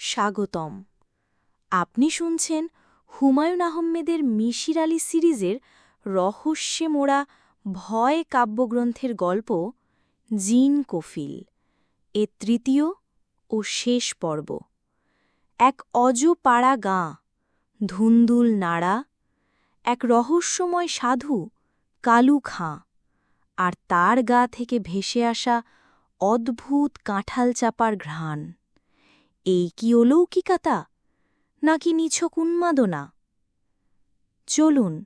স্বাগতম। আপনি শুনছেন হুমায়ুন আহমেদের মিশির আলী সিরিজের রহস্যে মোড়া ভয় কাব্যগ্রন্থের গল্প জিন কফিল এ তৃতীয় ও শেষ পর্ব। এক অজ পাড়া গাঁ, ধুন্দুল নাড়া, এক রহস্যময় সাধু কালু খাঁ, আর তার গা থেকে ভেসে আসা অদ্ভুত কাঁঠাল চাপার ঘ্রাণ। এই কি অলৌকিকতা? নাকি নিছক উন্মাদনা? চলুন,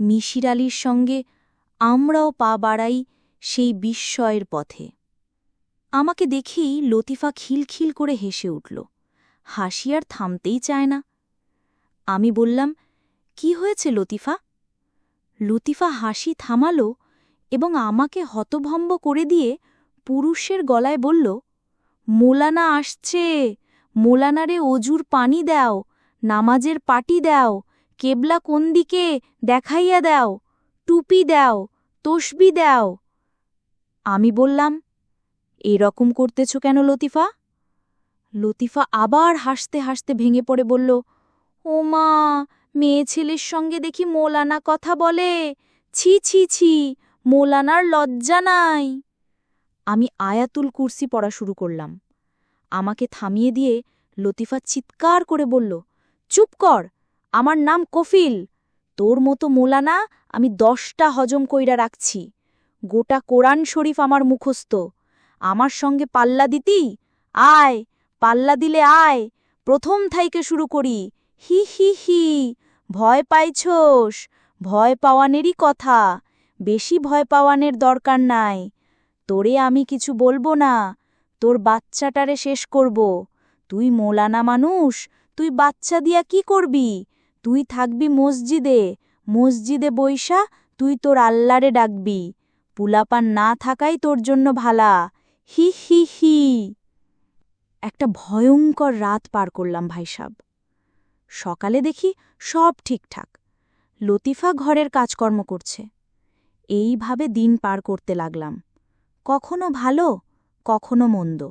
মিশির আলির সঙ্গে আমরাও পা বাড়াই সেই বিস্ময়ের পথে। আমাকে দেখেই লতিফা খিলখিল করে হেসে উঠল। হাসি আর থামতেই চায় না। আমি বললাম, কি হয়েছে লতিফা? লতিফা হাসি থামাল এবং আমাকে হতভম্ব করে দিয়ে পুরুষের গলায় বলল, মোলানা আসছে! মোলানারে অজুর পানি দাও, নামাজের পাটি দাও, কেবলা কোন দিকে দেখাইয়া দাও, টুপি দাও, তসবি দাও। আমি বললাম, এরকম করতেছ কেন লতিফা? লতিফা আবার হাসতে হাসতে ভেঙে পড়ে বলল, ও মা, মেয়ে ছেলের সঙ্গে দেখি মোলানা কথা বলে। ছি ছি ছি, মোলানার লজ্জা নাই। আমি আয়াতুল কুর্সি পড়া শুরু করলাম। আমাকে থামিয়ে দিয়ে লতিফা চিৎকার করে বলল, চুপ কর, আমার নাম কফিল। তোর মতো মোলানা আমি দশটা হজম কইরা রাখছি। গোটা কোরআন শরীফ আমার মুখস্থ। আমার সঙ্গে পাল্লা দিতি? আয়, পাল্লা দিলে আয়। প্রথম থাইকে শুরু করি। হি হি হি। ভয় পাইছস, ভয় পাওয়ানেরই কথা। বেশি ভয় পাওয়ানের দরকার নাই। তোরে আমি কিছু বলব না। তোর বাচ্চাটারে শেষ করব। তুই মোলানা মানুষ, তুই বাচ্চা দিয়া কি করবি? তুই থাকবি মসজিদে মসজিদে বইসা তুই তোর আল্লারে ডাকবি। পুলাপান না থাকাই তোর জন্য ভালা। হি হি হি। একটা ভয়ঙ্কর রাত পার করলাম ভাইসাব সকালে দেখি সব ঠিকঠাক। লতিফা ঘরের কাজকর্ম করছে। এইভাবে দিন পার করতে লাগলাম। কখনো ভালো, কখনো মন্দ।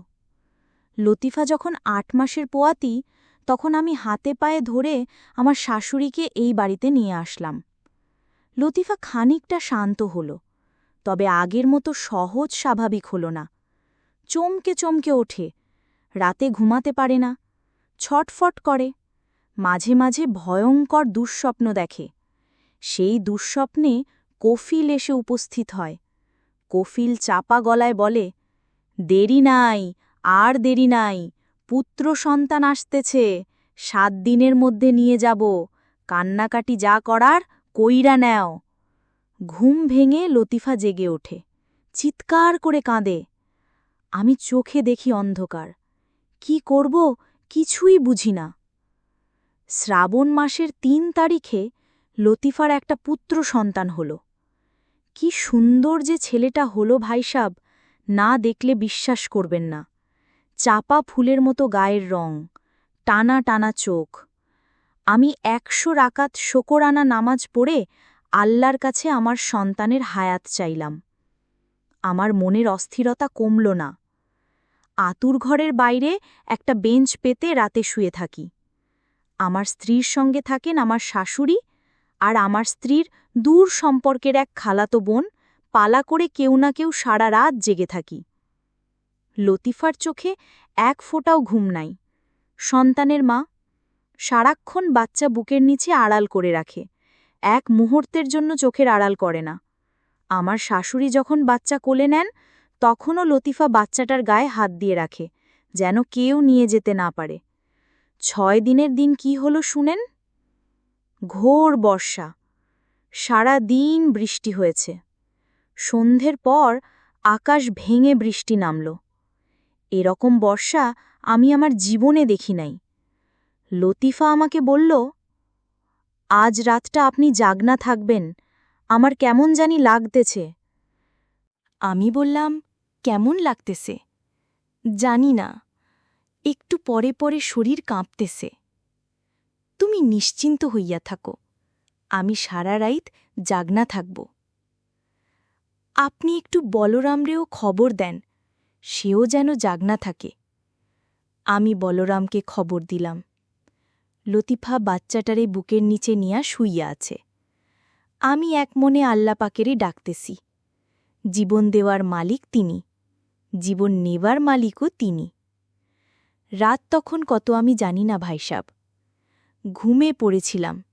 লতিফা যখন আট মাসের পোয়াতি, তখন আমি হাতে পায়ে ধরে আমার শাশুড়িকে এই বাড়িতে নিয়ে আসলাম। লতিফা খানিকটা শান্ত হল, তবে আগের মতো সহজ স্বাভাবিক হল না। চমকে চমকে ওঠে, রাতে ঘুমাতে পারে না, ছটফট করে, মাঝে মাঝে ভয়ঙ্কর দুঃস্বপ্ন দেখে। সেই দুঃস্বপ্নে কফিল এসে উপস্থিত হয়। কফিল চাপা গলায় বলে, দেরি নাই আর দেরি নাই, পুত্র সন্তান আসতেছে, সাত দিনের মধ্যে নিয়ে যাব, কান্নাকাটি যা করার কইরা নেও। ঘুম ভেঙে লতিফা জেগে ওঠে, চিৎকার করে কাঁদে। আমি চোখে দেখি অন্ধকার, কি করব কিছুই বুঝি না। শ্রাবণ মাসের তিন তারিখে লতিফার একটা পুত্র সন্তান হল। কি সুন্দর যে ছেলেটা হলো ভাইসাব না দেখলে বিশ্বাস করবেন না। চাপা ফুলের মতো গায়ের রং, টানা টানা চোখ। আমি একশো রাকাত শোকরানা নামাজ পড়ে আল্লাহর কাছে আমার সন্তানের হায়াত চাইলাম। আমার মনের অস্থিরতা কমল না। আতুর ঘরের বাইরে একটা বেঞ্চ পেতে রাতে শুয়ে থাকি। আমার স্ত্রীর সঙ্গে থাকেন আমার শাশুড়ি আর আমার স্ত্রীর দূর সম্পর্কের এক খালাতো বোন, পালা করে কেউ না কেউ সারা রাত জেগে থাকি। লতিফার চোখে এক ফোঁটাও ঘুম নাই। সন্তানের মা সারাক্ষণ বাচ্চা বুকের নিচে আড়াল করে রাখে, এক মুহূর্তের জন্য চোখের আড়াল করে না। আমার শাশুড়ি যখন বাচ্চা কোলে নেন, তখনও লতিফা বাচ্চাটার গায়ে হাত দিয়ে রাখে, যেন কেউ নিয়ে যেতে না পারে। ছয় দিনের দিন কি হলো শুনেন? ঘোর বর্ষা, সারা দিন বৃষ্টি হয়েছে। সন্ধ্যের পর আকাশ ভেঙে বৃষ্টি নামল। এরকম বর্ষা আমি আমার জীবনে দেখি নাই। লতিফা আমাকে বলল, আজ রাতটা আপনি জাগনা থাকবেন, আমার কেমন জানি লাগতেছে। আমি বললাম, কেমন লাগতেছে? জানি না, একটু পরে পরে শরীর কাঁপতেছে। তুমি নিশ্চিন্ত হইয়া থাকো, আমি সারা রাইত জাগনা থাকব। আপনি একটু বলরামরেও খবর দেন সেও যেন জাগনা থাকে। আমি বলরামকে খবর দিলাম। লতিফা বাচ্চাটারে বুকের নিচে নিয়া শুইয়া আছে। আমি এক মনে আল্লাপাকেরই ডাকতেছি। জীবন দেওয়ার মালিক তিনি, জীবন নেবার মালিকও তিনি। রাত তখন কত আমি জানি না ভাইসাব ঘুমে পড়েছিলাম।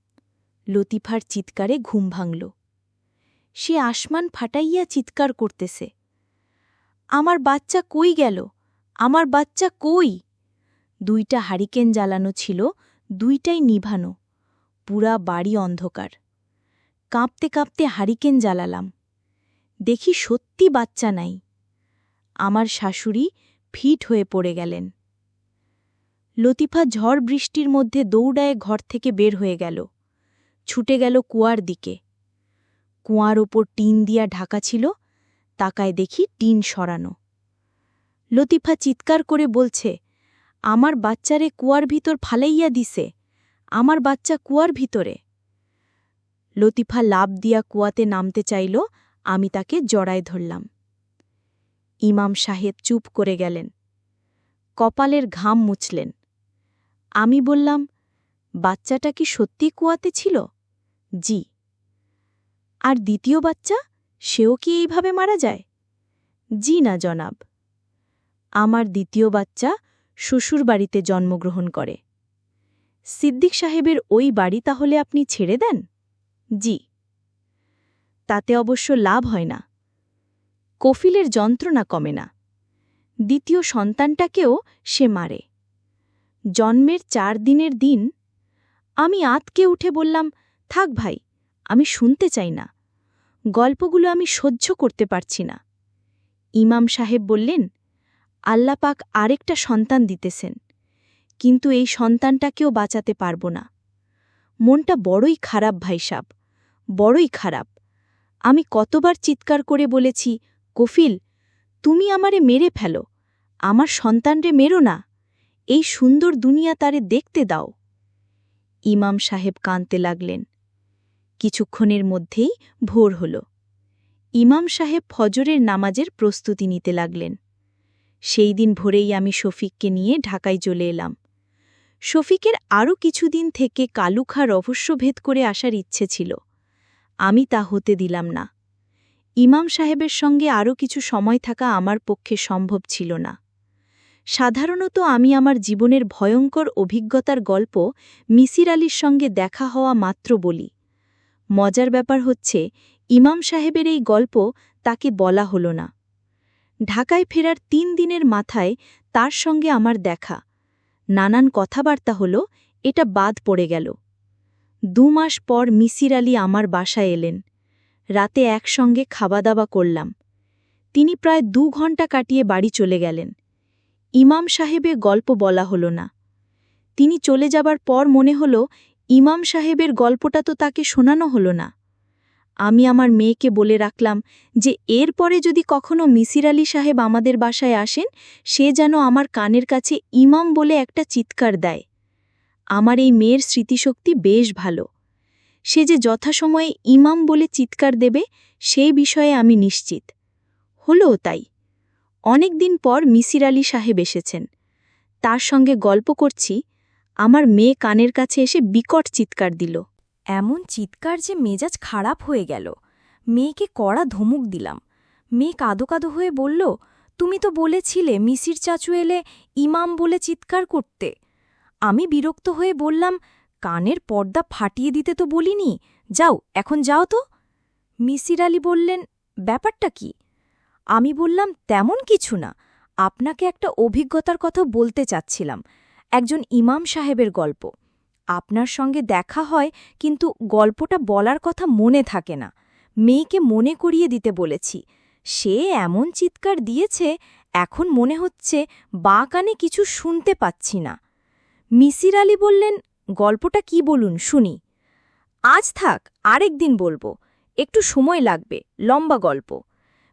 লতিফার চিৎকারে ঘুম ভাঙল। সে আসমান ফাটাইয়া চিৎকার করতেছে। আমার বাচ্চা কই গেল? আমার বাচ্চা কই? দুইটা হারিকেন জ্বালানো ছিল, দুইটাই নিভানো। পুরা বাড়ি অন্ধকার। কাঁপতে কাঁপতে হারিকেন জ্বালালাম। দেখি সত্যি বাচ্চা নাই। আমার শাশুড়ি ফিট হয়ে পড়ে গেলেন। লতিফা ঝড় বৃষ্টির মধ্যে দৌড়ায় ঘর থেকে বের হয়ে গেল। ছুটে গেল কুয়ার দিকে। কুয়ার ওপর টিন দিয়া ঢাকা ছিল তাকায় দেখি টিন সরানো। লতিফা চিৎকার করে বলছে, আমার বাচ্চারে কুয়ার ভিতর ফালাইয়া দিছে। আমার বাচ্চা কুয়ার ভিতরে। লতিফা লাভ দিয়া কুয়াতে নামতে চাইল, আমি তাকে জড়ায় ধরলাম। ইমাম সাহেব চুপ করে গেলেন। কপালের ঘাম মুছলেন। আমি বললাম, বাচ্চাটা কি সত্যি কুয়াতে ছিল? জি। আর দ্বিতীয় বাচ্চা? সেও কি এইভাবে মারা যায়? জি না, জনাব। আমার দ্বিতীয় বাচ্চা শ্বশুর বাড়িতে জন্মগ্রহণ করে। সিদ্দিক সাহেবের ওই বাড়ি তাহলে আপনি ছেড়ে দেন? জি। তাতে অবশ্য লাভ হয় না। কফিলের যন্ত্রণা কমে না। দ্বিতীয় সন্তানটাকেও সে মারে। জন্মের চার দিনের দিন আমি আতকে উঠে বললাম, থাক ভাই, আমি শুনতে চাই না। গল্পগুলো আমি সহ্য করতে পারছি না। ইমাম সাহেব বললেন আল্লাপাক আরেকটা সন্তান দিতেছেন, কিন্তু এই সন্তানটাকেও বাঁচাতে পারব না। মনটা বড়ই খারাপ ভাইসাব বড়ই খারাপ। আমি কতবার চিৎকার করে বলেছি, কফিল, তুমি আমারে মেরে ফেলো, আমার সন্তানরে মেরো না, এই সুন্দর দুনিয়া তারে দেখতে দাও। ইমাম সাহেব কাঁদতে লাগলেন। কিছুক্ষণের মধ্যেই ভোর হল। ইমাম সাহেব ফজরের নামাজের প্রস্তুতি নিতে লাগলেন। সেই দিন ভোরেই আমি শফিককে নিয়ে ঢাকায় চলে এলাম। শফিকের আরও কিছুদিন থেকে কালুখা রহস্যভেদ করে আসার ইচ্ছে ছিল। আমি তা হতে দিলাম না। ইমাম সাহেবের সঙ্গে আরও কিছু সময় থাকা আমার পক্ষে সম্ভব ছিল না। সাধারণত আমি আমার জীবনের ভয়ঙ্কর অভিজ্ঞতার গল্প মিসির আলীর সঙ্গে দেখা হওয়া মাত্র বলি। মজার ব্যাপার হচ্ছে, ইমাম সাহেবের এই গল্প তাকে বলা হল না। ঢাকায় ফেরার তিন দিনের মাথায় তার সঙ্গে আমার দেখা। নানান কথাবার্তা হল, এটা বাদ পড়ে গেল। দু মাস পর মিসির আলী আমার বাসায় এলেন। রাতে একসঙ্গে খাওয়া দাওয়া করলাম। তিনি প্রায় দু ঘণ্টা কাটিয়ে বাড়ি চলে গেলেন। ইমাম সাহেবে গল্প বলা হল না। তিনি চলে যাবার পর মনে হল ইমাম সাহেবের গল্পটা তো তাকে শোনানো হল না। আমি আমার মেয়েকে বলে রাখলাম যে, এরপরে যদি কখনো মিসির আলী সাহেব আমাদের বাসায় আসেন, সে যেন আমার কানের কাছে ইমাম বলে একটা চিৎকার দেয়। আমার এই মেয়ের স্মৃতিশক্তি বেশ ভালো। সে যে যথাসময়ে ইমাম বলে চিৎকার দেবে সেই বিষয়ে আমি নিশ্চিত। হলও তাই। অনেক দিন পর মিসির আলী সাহেব এসেছেন। তার সঙ্গে গল্প করছি আমার মেয়ে কানের কাছে এসে বিকট চিৎকার দিল। এমন চিৎকার যে মেজাজ খারাপ হয়ে গেল। মেয়েকে কড়া ধমুক দিলাম। মেয়ে কাদো কাদো হয়ে বলল, তুমি তো বলেছিলে মিসির চাচু এলে ইমাম বলে চিৎকার করতে। আমি বিরক্ত হয়ে বললাম, কানের পর্দা ফাটিয়ে দিতে তো বলিনি। যাও, এখন যাও তো। মিসির আলী বললেন, ব্যাপারটা কি? আমি বললাম, তেমন কিছু না। আপনাকে একটা অভিজ্ঞতার কথা বলতে চাচ্ছিলাম। একজন ইমাম সাহেবের গল্প। আপনার সঙ্গে দেখা হয়, কিন্তু গল্পটা বলার কথা মনে থাকে না। মেয়েকে মনে করিয়ে দিতে বলেছি। সে এমন চিৎকার দিয়েছে, এখন মনে হচ্ছে বা কানে কিছু শুনতে পাচ্ছি না। মিসির আলী বললেন, গল্পটা কি বলুন, শুনি। আজ থাক, আরেক দিন বলব। একটু সময় লাগবে, লম্বা গল্প।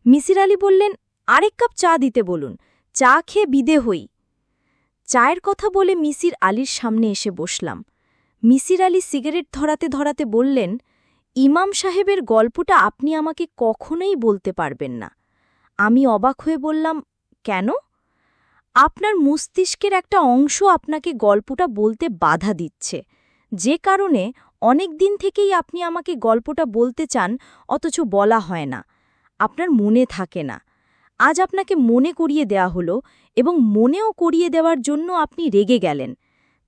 মিসির আলী বললেন, আরেক কাপ চা দিতে বলুন। চা খেয়ে বিদে হই। চায়ের কথা বলে মিসির আলীর সামনে এসে বসলাম। মিসির আলী সিগারেট ধরাতে ধরাতে বললেন, ইমাম সাহেবের গল্পটা আপনি আমাকে কখনোই বলতে পারবেন না। আমি অবাক হয়ে বললাম, কেন? আপনার মস্তিষ্কের একটা অংশ আপনাকে গল্পটা বলতে বাধা দিচ্ছে। যে কারণে অনেক দিন থেকেই আপনি আমাকে গল্পটা বলতে চান, অথচ বলা হয় না। আপনার মনে থাকে না। আজ আপনাকে মনে করিয়ে দেয়া হলো এবং মনেও করিয়ে দেওয়ার জন্য আপনি রেগে গেলেন।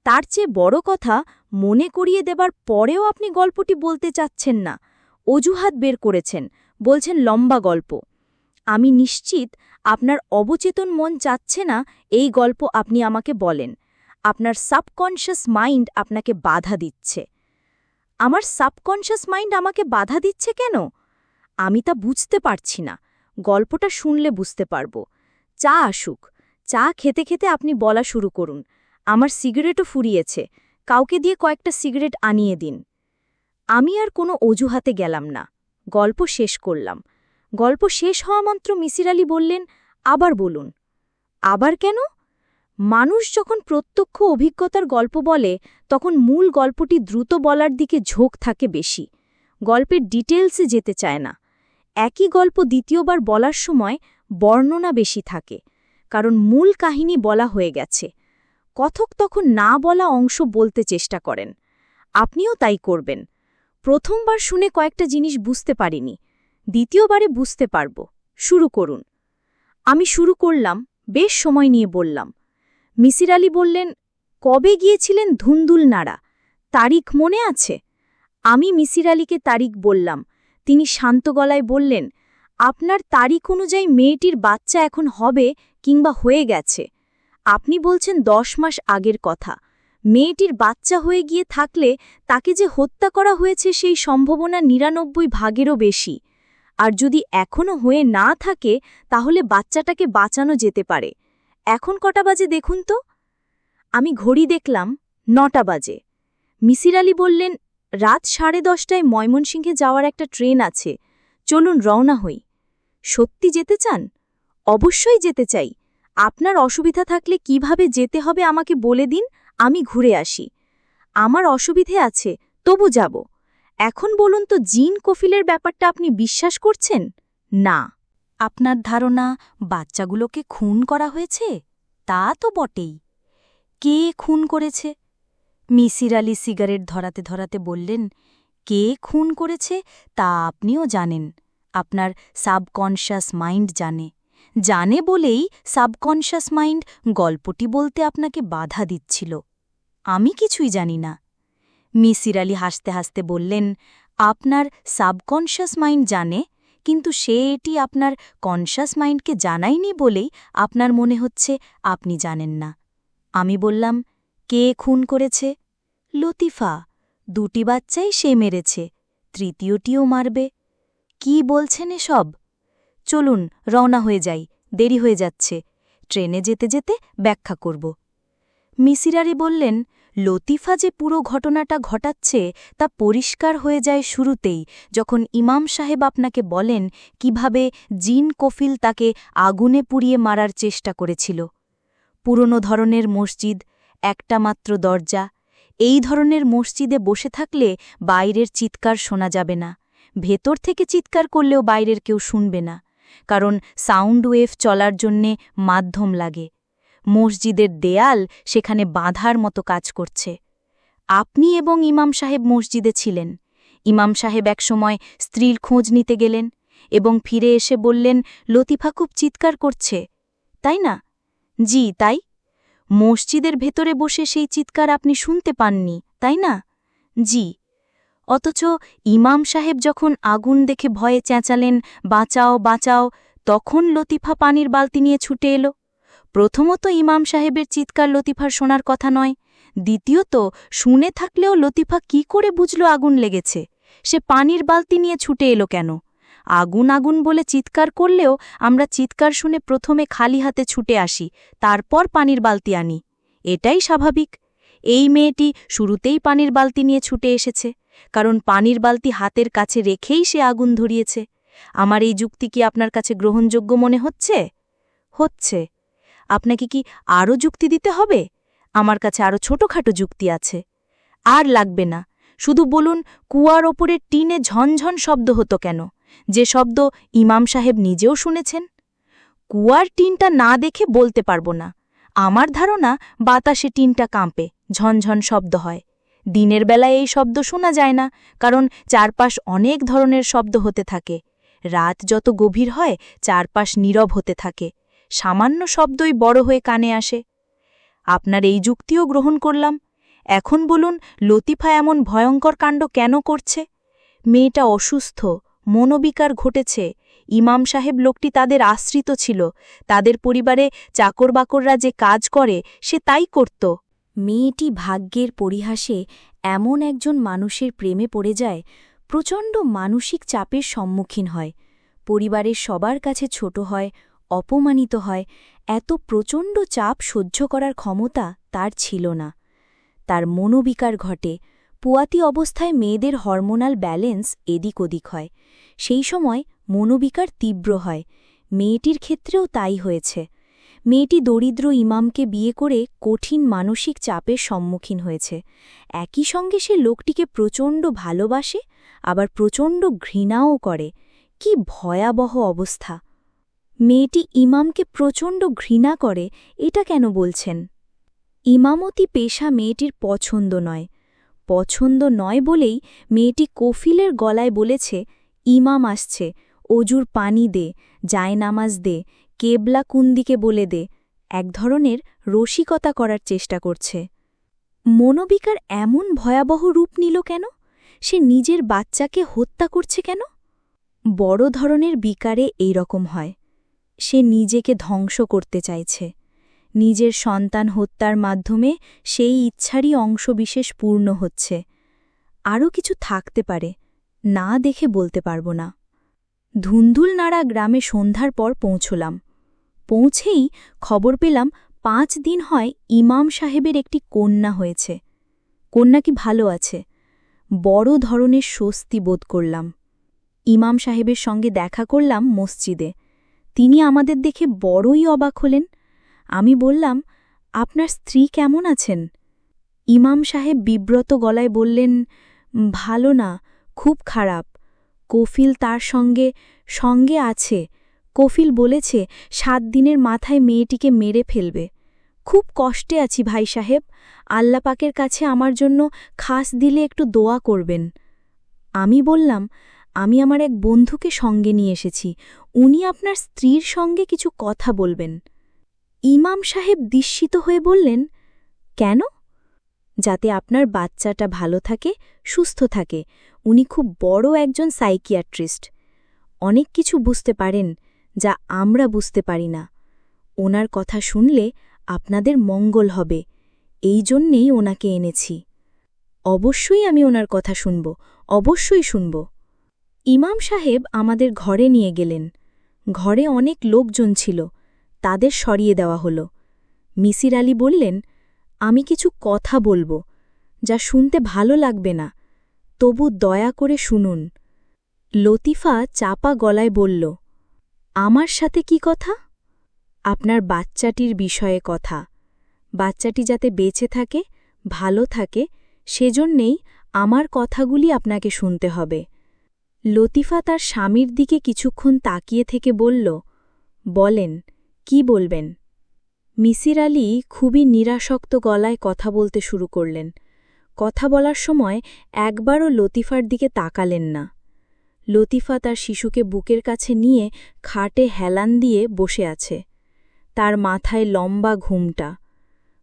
তার চেয়ে বড় কথা, মনে করিয়ে দেবার পরেও আপনি গল্পটি বলতে চাচ্ছেন না। অজুহাত বের করেছেন, বলছেন লম্বা গল্প। আমি নিশ্চিত আপনার অবচেতন মন চাচ্ছে না এই গল্প আপনি আমাকে বলেন। আপনার সাবকনশাস মাইন্ড আপনাকে বাধা দিচ্ছে। আমার সাবকনশাস মাইন্ড আমাকে বাধা দিচ্ছে কেন? আমি তা বুঝতে পারছি না। গল্পটা শুনলে বুঝতে পারব। চা আসুক। চা খেতে খেতে আপনি বলা শুরু করুন। আমার সিগারেটও ফুরিয়েছে। কাউকে দিয়ে কয়েকটা সিগারেট আনিয়ে দিন। আমি আর কোনো অজুহাতে গেলাম না। গল্প শেষ করলাম। গল্প শেষ হওয়া মাত্র মিসির আলী বললেন, আবার বলুন। আবার কেন? মানুষ যখন প্রত্যক্ষ অভিজ্ঞতার গল্প বলে, তখন মূল গল্পটি দ্রুত বলার দিকে ঝোঁক থাকে বেশি। গল্পের ডিটেলসে যেতে চায় না। একই গল্প দ্বিতীয়বার বলার সময় বর্ণনা বেশি থাকে। কারণ মূল কাহিনী বলা হয়ে গেছে। কথক তখন না বলা অংশ বলতে চেষ্টা করেন। আপনিও তাই করবেন। প্রথমবার শুনে কয়েকটা জিনিস বুঝতে পারিনি। দ্বিতীয়বারে বুঝতে পারব। শুরু করুন। আমি শুরু করলাম, বেশ সময় নিয়ে বললাম। মিসির আলী বললেন, কবে গিয়েছিলেন ধুন্দুল নাড়া? তারিখ মনে আছে? আমি মিসির আলীকে তারিখ বললাম। তিনি শান্ত গলায় বললেন, আপনার তারিখ অনুযায়ী মেয়েটির বাচ্চা এখন হবে কিংবা হয়ে গেছে। আপনি বলছেন দশ মাস আগের কথা। মেয়েটির বাচ্চা হয়ে গিয়ে থাকলে তাকে যে হত্যা করা হয়েছে সেই সম্ভাবনা নিরানব্বই ভাগেরও বেশি। আর যদি এখনও হয়ে না থাকে, তাহলে বাচ্চাটাকে বাঁচানো যেতে পারে। এখন কটা বাজে দেখুন তো? আমি ঘড়ি দেখলাম, নটা বাজে। মিসির আলী বললেন, রাত সাড়ে দশটায় ময়মনসিংহে যাওয়ার একটা ট্রেন আছে। চলুন রওনা হই। সত্যি যেতে চান? অবশ্যই যেতে চাই। আপনার অসুবিধা থাকলে কীভাবে যেতে হবে আমাকে বলে দিন, আমি ঘুরে আসি। আমার অসুবিধে আছে, তবু যাব। এখন বলুন তো, জিন কফিলের ব্যাপারটা আপনি বিশ্বাস করছেন? না। আপনার ধারণা বাচ্চাগুলোকে খুন করা হয়েছে? তা তো বটেই। কে খুন করেছে? মিসির আলী সিগারেট ধরাতে ধরাতে বললেন, কে খুন করেছে তা আপনিও জানেন। আপনার সাবকনশাস মাইন্ড জানে। জানে বলেই সাবকনশাস মাইন্ড গল্পটি বলতে আপনাকে বাধা দিচ্ছিল। আমি কিছুই জানি না। মিসির আলী হাসতে হাসতে বললেন, আপনার সাবকনশাস মাইন্ড জানে, কিন্তু সে এটি আপনার কনশাস মাইন্ডকে জানায়নি বলেই আপনার মনে হচ্ছে আপনি জানেন না। আমি বললাম, কে খুন করেছে? লতিফা। দুটি বাচ্চাই সে মেরেছে, তৃতীয়টিও মারবে। কি বলছেন এসব? চলুন, রওনা হয়ে যাই, দেরি হয়ে যাচ্ছে। ট্রেনে যেতে যেতে ব্যাখ্যা করব। মিসিরারি বললেন, লতিফা যে পুরো ঘটনাটা ঘটাচ্ছে, তা পরিষ্কার হয়ে যায় শুরুতেই, যখন ইমাম সাহেব আপনাকে বলেন কীভাবে জিন কফিল তাকে আগুনে পুড়িয়ে মারার চেষ্টা করেছিল। পুরনো ধরনের মসজিদ, একটা মাত্র দরজা, এই ধরনের মসজিদে বসে থাকলে বাইরের চিৎকার শোনা যাবে না, ভেতর থেকে চিৎকার করলেও বাইরের কেউ শুনবে না। কারণ সাউন্ড ওয়েভ চলার জন্যে মাধ্যম লাগে। মসজিদের দেয়াল সেখানে বাঁধার মতো কাজ করছে। আপনি এবং ইমাম সাহেব মসজিদে ছিলেন। ইমাম সাহেব একসময় স্ত্রীর খোঁজ নিতে গেলেন এবং ফিরে এসে বললেন, লতিফা খুব চিৎকার করছে। তাই না? জি, তাই। মসজিদের ভেতরে বসে সেই চিৎকার আপনি শুনতে পাননি, তাই না? জি। অথচ ইমাম সাহেব যখন আগুন দেখে ভয়ে চেঁচালেন, বাঁচাও বাঁচাও, তখন লতিফা পানির বালতি নিয়ে ছুটে এলো। প্রথমত ইমাম সাহেবের চিৎকার লতিফার শোনার কথা নয়, দ্বিতীয়ত শুনে থাকলেও লতিফা কি করে বুঝল আগুন লেগেছে? সে পানির বালতি নিয়ে ছুটে এলো কেন? আগুন আগুন বলে চিৎকার করলেও আমরা চিৎকার শুনে প্রথমে খালি হাতে ছুটে আসি, তারপর পানির বালতি আনি। এটাই স্বাভাবিক। এই মেয়েটি শুরুতেই পানির বালতি নিয়ে ছুটে এসেছে। কারণ পানির বালতি হাতের কাছে রেখেই সে আগুন ধরিয়েছে। আমার এই যুক্তি কি আপনার কাছে গ্রহণযোগ্য মনে হচ্ছে? হচ্ছে। আপনাকে কি আরও যুক্তি দিতে হবে? আমার কাছে আরও ছোটখাটো যুক্তি আছে। আর লাগবে না। শুধু বলুন, কুয়ার ওপরে টিনে ঝনঝন শব্দ হতো কেন? যে শব্দ ইমাম সাহেব নিজেও শুনেছেন? কুয়ার টিনটা না দেখে বলতে পারব না। আমার ধারণা বাতাসে টিনটা কাঁপে, ঝনঝন শব্দ হয়। দিনের বেলায় এই শব্দ শোনা যায় না, কারণ চারপাশ অনেক ধরনের শব্দ হতে থাকে। রাত যত গভীর হয়, চারপাশ নীরব হতে থাকে। সামান্য শব্দই বড় হয়ে কানে আসে। আপনার এই যুক্তিও গ্রহণ করলাম। এখন বলুন, লতিফা এমন ভয়ঙ্কর কাণ্ড কেন করছে? মেয়েটা অসুস্থ, মনোবিকার ঘটেছে। ইমাম সাহেব লোকটি তাদের আশ্রিত ছিল। তাদের পরিবারে চাকরবাকররা যে কাজ করে, সে তাই করত। মেয়েটি ভাগ্যের পরিহাসে এমন একজন মানুষের প্রেমে পড়ে যায়, প্রচণ্ড মানসিক চাপের সম্মুখীন হয়। পরিবারের সবার কাছে ছোট হয়, অপমানিত হয়, এত প্রচণ্ড চাপ সহ্য করার ক্ষমতা তার ছিল না। তার মনোবিকার ঘটে, পুয়াতি অবস্থায় মেয়েদের হরমোনাল ব্যালেন্স এদিক ওদিক হয়। সেই সময় মনোবিকার তীব্র হয়, মেয়েটির ক্ষেত্রেও তাই হয়েছে। মেয়েটি দরিদ্র ইমামকে বিয়ে করে কঠিন মানসিক চাপের সম্মুখীন হয়েছে। একই সঙ্গে সে লোকটিকে প্রচণ্ড ভালোবাসে, আবার প্রচণ্ড ঘৃণাও করে। কি ভয়াবহ অবস্থা। মেয়েটি ইমামকে প্রচণ্ড ঘৃণা করে, এটা কেন বলছেন? ইমামতি পেশা মেয়েটির পছন্দ নয়। পছন্দ নয় বলেই মেয়েটি কফিলের গলায় বলেছে, ইমাম আসছে, অজুর পানি দে, জায়নামাজ দে কেবলা কুন্দিকে বলে দে, এক ধরনের রসিকতা করার চেষ্টা করছে। মনোবিকার এমন ভয়াবহ রূপ নিল কেন? সে নিজের বাচ্চাকে হত্যা করছে কেন? বড় ধরনের বিকারে এই রকম হয়। সে নিজেকে ধ্বংস করতে চাইছে। নিজের সন্তান হত্যার মাধ্যমে সেই ইচ্ছারই অংশবিশেষ পূর্ণ হচ্ছে। আরও কিছু থাকতে পারে, না দেখে বলতে পারব না। ধুন্দুল নাড়া গ্রামে সন্ধ্যার পর পৌঁছলাম। পৌঁছেই খবর পেলাম পাঁচ দিন হয় ইমাম সাহেবের একটি কন্যা হয়েছে। কন্যা কি ভালো আছে? বড় ধরনের স্বস্তি বোধ করলাম। ইমাম সাহেবের সঙ্গে দেখা করলাম মসজিদে। তিনি আমাদের দেখে বড়ই অবাক হলেন। আমি বললাম, আপনার স্ত্রী কেমন আছেন? ইমাম সাহেব বিব্রত গলায় বললেন, ভালো না, খুব খারাপ। কফিল তার সঙ্গে সঙ্গে আছে। কফিল বলেছে, সাত দিনের মাথায় মেয়েটিকে মেরে ফেলবে। খুব কষ্টে আছি ভাই সাহেব। আল্লাপাকের কাছে আমার জন্য খাস দিলে একটু দোয়া করবেন। আমি বললাম, আমি আমার এক বন্ধুকে সঙ্গে নিয়ে এসেছি। উনি আপনার স্ত্রীর সঙ্গে কিছু কথা বলবেন। ইমাম সাহেব বিস্মিত হয়ে বললেন, কেন? যাতে আপনার বাচ্চাটা ভালো থাকে, সুস্থ থাকে। উনি খুব বড় একজন সাইকিয়াট্রিস্ট। অনেক কিছু বুঝতে পারেন। যা আমরা বুঝতে পারি না। ওনার কথা শুনলে আপনাদের মঙ্গল হবে। এই জন্যেই ওনাকে এনেছি। অবশ্যই আমি ওনার কথা শুনব, অবশ্যই শুনব। ইমাম সাহেব আমাদের ঘরে নিয়ে গেলেন। ঘরে অনেক লোকজন ছিল, তাদের সরিয়ে দেওয়া হল। মিসির আলী বললেন, আমি কিছু কথা বলব, যা শুনতে ভালো লাগবে না। তবু দয়া করে শুনুন। লতিফা চাপা গলায় বলল আমার সাথে কি কথা? আপনার বাচ্চাটির বিষয়ে কথা। বাচ্চাটি যাতে বেঁচে থাকে, ভালো থাকে, সেজন্যেই আমার কথাগুলি আপনাকে শুনতে হবে। লতিফা তার স্বামীর দিকে কিছুক্ষণ তাকিয়ে থেকে বলল, বলেন, কি বলবেন? মিসির আলী খুবই নিরাসক্ত গলায় কথা বলতে শুরু করলেন। কথা বলার সময় একবারও লতিফার দিকে তাকালেন না। লতিফা তার শিশুকে বুকের কাছে নিয়ে খাটে হেলান দিয়ে বসে আছে। তার মাথায় লম্বা ঘুমটা।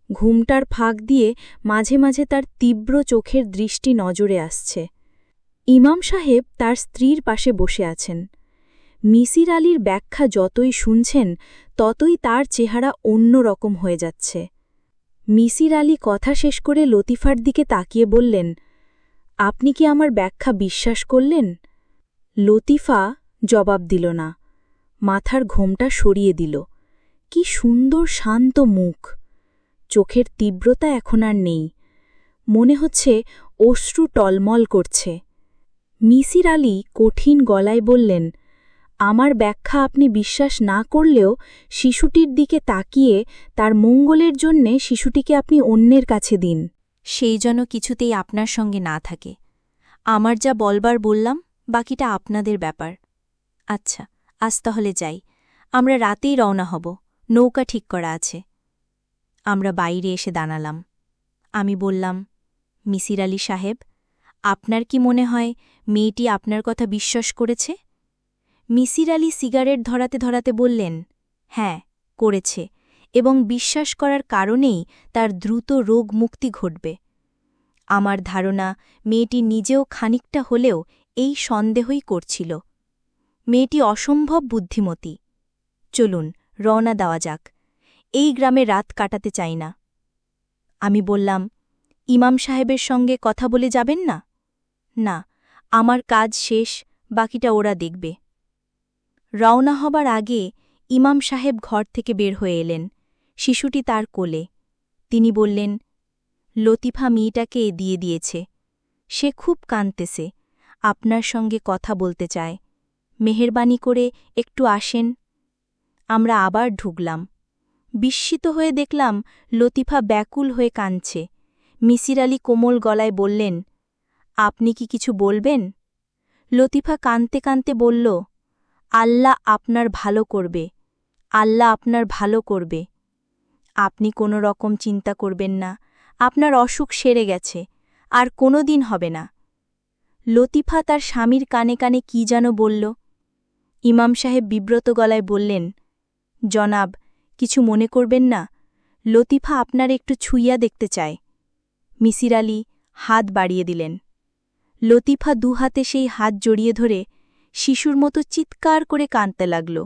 ঘুমটার ফাঁক দিয়ে মাঝে মাঝে তার তীব্র চোখের দৃষ্টি নজরে আসছে। ইমাম সাহেব তার স্ত্রীর পাশে বসে আছেন। মিসির আলীর ব্যাখ্যা যতই শুনছেন, ততই তার চেহারা অন্য রকম হয়ে যাচ্ছে। মিসির আলী কথা শেষ করে লতিফার দিকে তাকিয়ে বললেন, আপনি কি আমার ব্যাখ্যা বিশ্বাস করলেন? লতিফা জবাব দিল না। মাথার ঘোমটা সরিয়ে দিল। কি সুন্দর শান্ত মুখ। চোখের তীব্রতা এখন আর নেই। মনে হচ্ছে অশ্রু টলমল করছে। মিসির আলী কঠিন গলায় বললেন, আমার ব্যাখ্যা আপনি বিশ্বাস না করলেও শিশুটির দিকে তাকিয়ে তার মঙ্গলের জন্যে শিশুটিকে আপনি অন্যের কাছে দিন। সেই জন্য কিছুতেই আপনার সঙ্গে না থাকে। আমার যা বলবার বললাম বাকিটা আপনাদের ব্যাপার। আচ্ছা আজ তাহলে যাই। আমরা রাতেই রওনা হব। নৌকা ঠিক করা আছে। আমরা বাইরে এসে দাঁড়ালাম। আমি বললাম, মিসির আলী সাহেব, আপনার কি মনে হয় মেয়েটি আপনার কথা বিশ্বাস করেছে? মিসির আলী সিগারেট ধরাতে ধরাতে বললেন হ্যাঁ করেছে এবং বিশ্বাস করার কারণেই তার দ্রুত রোগ মুক্তি ঘটবে। আমার ধারণা, মেয়েটি নিজেও খানিকটা হলেও এই সন্দেহই করছিল। মেয়েটি অসম্ভব বুদ্ধিমতী। চলুন, রওনা দেওয়া যাক। এই গ্রামে রাত কাটাতে চাই না। আমি বললাম, ইমাম সাহেবের সঙ্গে কথা বলে যাবেন না? না, আমার কাজ শেষ, বাকিটা ওরা দেখবে। রওনা হবার আগে ইমাম সাহেব ঘর থেকে বের হয়ে এলেন। শিশুটি তার কোলে। তিনি বললেন, লতিফা মেয়েটাকে দিয়ে দিয়েছে। সে খুব কাঁদতেছে। আপনার সঙ্গে কথা বলতে চায়। মেহেরবানি করে একটু আসেন। আমরা আবার ঢুকলাম। বিস্মিত হয়ে দেখলাম লতিফা ব্যাকুল হয়ে কাঁদছে। মিসির আলী কোমল গলায় বললেন, আপনি কি কিছু বলবেন? লতিফা কাঁদতে কাঁদতে বলল, আল্লাহ আপনার ভালো করবে। আল্লাহ আপনার ভালো করবে। আপনি কোনো রকম চিন্তা করবেন না। আপনার অসুখ সেরে গেছে। আর কোনো দিন হবে না। লতিফা তার স্বামীর কানে কানে কি যেন বলল। ইমাম সাহেব বিব্রত গলায় বললেন, জনাব, কিছু মনে করবেন না। লতিফা আপনার একটু ছুইয়া দেখতে চায়। মিসির আলী হাত বাড়িয়ে দিলেন। লতিফা দুহাতে সেই হাত জড়িয়ে ধরে শিশুর মতো চিৎকার করে কাঁদতে লাগল।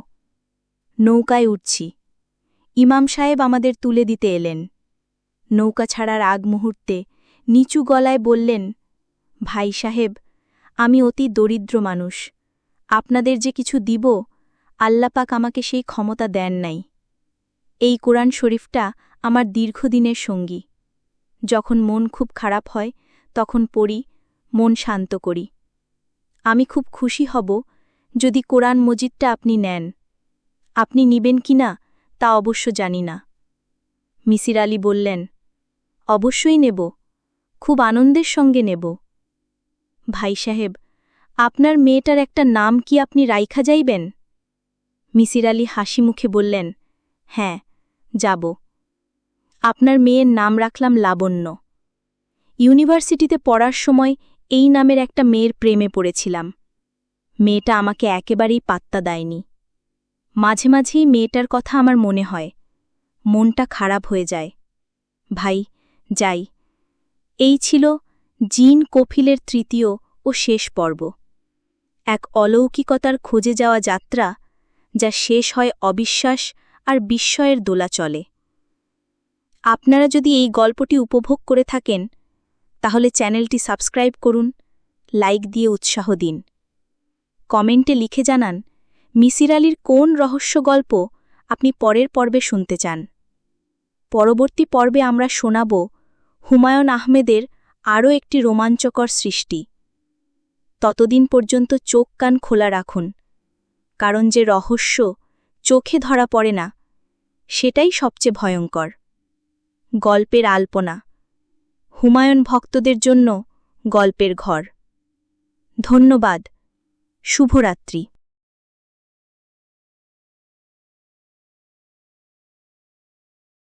নৌকায় উঠছি। ইমাম সাহেব আমাদের তুলে দিতে এলেন। নৌকা ছাড়ার আগ মুহূর্তে নিচু গলায় বললেন, ভাই সাহেব আমি অতি দরিদ্র মানুষ। আপনাদের যে কিছু দিব, আল্লাপাক আমাকে সেই ক্ষমতা দেন নাই। এই কোরআন শরীফটা আমার দীর্ঘদিনের সঙ্গী। যখন মন খুব খারাপ হয়, তখন পড়ি, মন শান্ত করি। আমি খুব খুশি হব যদি কোরআন মজিদটা আপনি নেন। আপনি নিবেন কি না, তা অবশ্য জানি না। মিসির আলী বললেন, অবশ্যই নেব। খুব আনন্দের সঙ্গে নেব। ভাই সাহেব, আপনার মেয়েটার একটা নাম কি আপনি রাইখা যাইবেন? মিসির আলী হাসি মুখে বললেন হ্যাঁ যাব। আপনার মেয়ের নাম রাখলাম লাবণ্য। ইউনিভার্সিটিতে পড়ার সময় এই নামের একটা মেয়ের প্রেমে পড়েছিলাম। মেয়েটা আমাকে একেবারেই পাত্তা দেয়নি। মাঝে মাঝেই মেয়েটার কথা আমার মনে হয়। মনটা খারাপ হয়ে যায়। ভাই, যাই। এই ছিল জিন কফিলের তৃতীয় ও শেষ পর্ব। এক অলৌকিকতার খোঁজে যাওয়া যাত্রা, যা শেষ হয় অবিশ্বাস আর বিস্ময়ের দোলা চলে। আপনারা যদি এই গল্পটি উপভোগ করে থাকেন, তাহলে চ্যানেলটি সাবস্ক্রাইব করুন, লাইক দিয়ে উৎসাহ দিন। কমেন্টে লিখে জানান, মিসির আলীর কোন রহস্য গল্প আপনি পরের পর্বে শুনতে চান? পরবর্তী পর্বে আমরা শোনাব হুমায়ুন আহমেদের আরও একটি রোমাঞ্চকর সৃষ্টি। ততদিন পর্যন্ত চোখ কান খোলা রাখুন। কারণ যে রহস্য চোখে ধরা পড়ে না, সেটাই সবচেয়ে ভয়ঙ্কর। গল্পের আলপনা। হুমায়ুন ভক্তদের জন্য গল্পের ঘর। ধন্যবাদ। শুভরাত্রি।